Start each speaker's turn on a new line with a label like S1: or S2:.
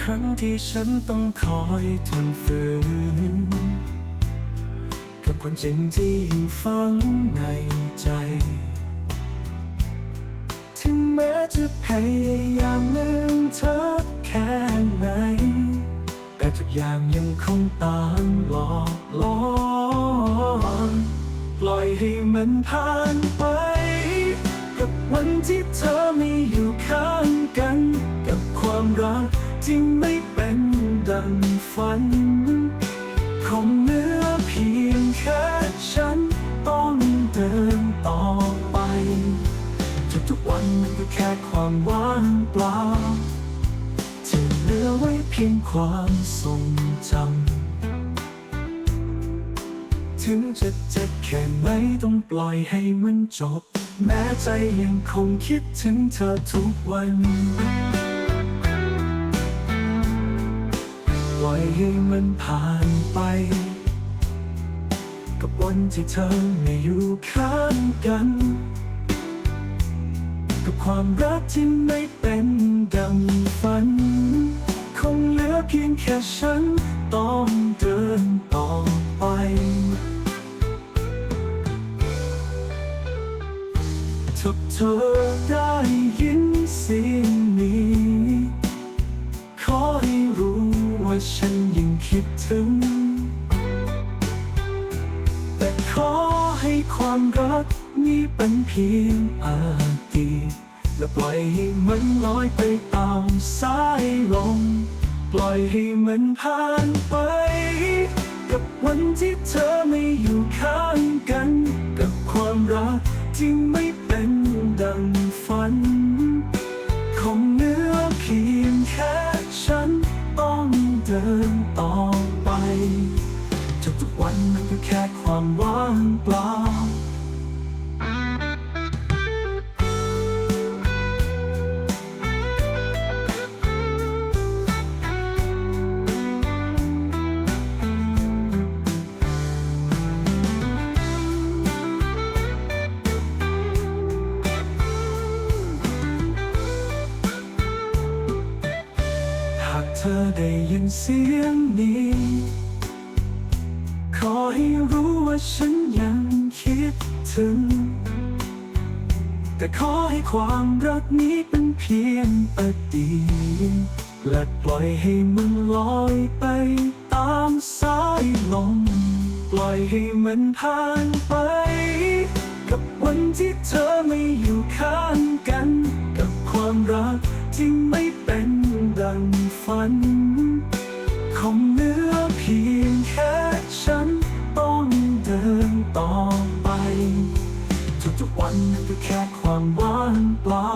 S1: ครั้งที่ฉันต้องคอยทนฝืนกับความจริงที่ยังฝังในใจ ถึงแม้จะพยายามลืมเธอแค่ไหน แต่ทุกอย่างยังคงตามหลอกล่อน ปล่อยให้มันผ่านไป คงเหลือเพียงแค่ฉันต้องเดินต่อไป ทุกๆวันมันก็แค่ความว่างเปล่าที่เหลือไว้เพียงความทรงจำ ถึงจะเจ็บแค่ไหนต้องปล่อยให้มันจบ แม้ใจยังคงคิดถึงเธอทุกวัน ล่อยให้มันผ่านไป กับวันที่เธอไม่อยู่ข้างกัน กับความรักที่ไม่เป็นดังฝัน คงเหลือเพียงแค่ฉันต้องเดินต่อไปถ้าเธอได้ยินเสียง ว่าฉันยังคิดถึง แต่ขอให้ความรักนี้เป็นเพียงอดีตและปล่อยให้มันลอยไปตามสายลม ปล่อยให้มันผ่านไป กับวันที่เธอไม่อยู่ข้างกัน กับความรักที่ไม่ ดินต่อไปทุกๆวันมันก็แค่ความว่างเปล่า อได้ยินเสียงนี้ ขอให้รู้ว่าฉันยังคิดถึง แต่ขอให้ความรักนี้เป็นเพียงอดีตและปล่อยให้มันลอยไปตามสายลม ปล่อยให้มันผ่านไป กับวันที่เธอไม่อยู่ข้างกัน ต่อไปทุกๆวันก็แค่ความว่างเปล่า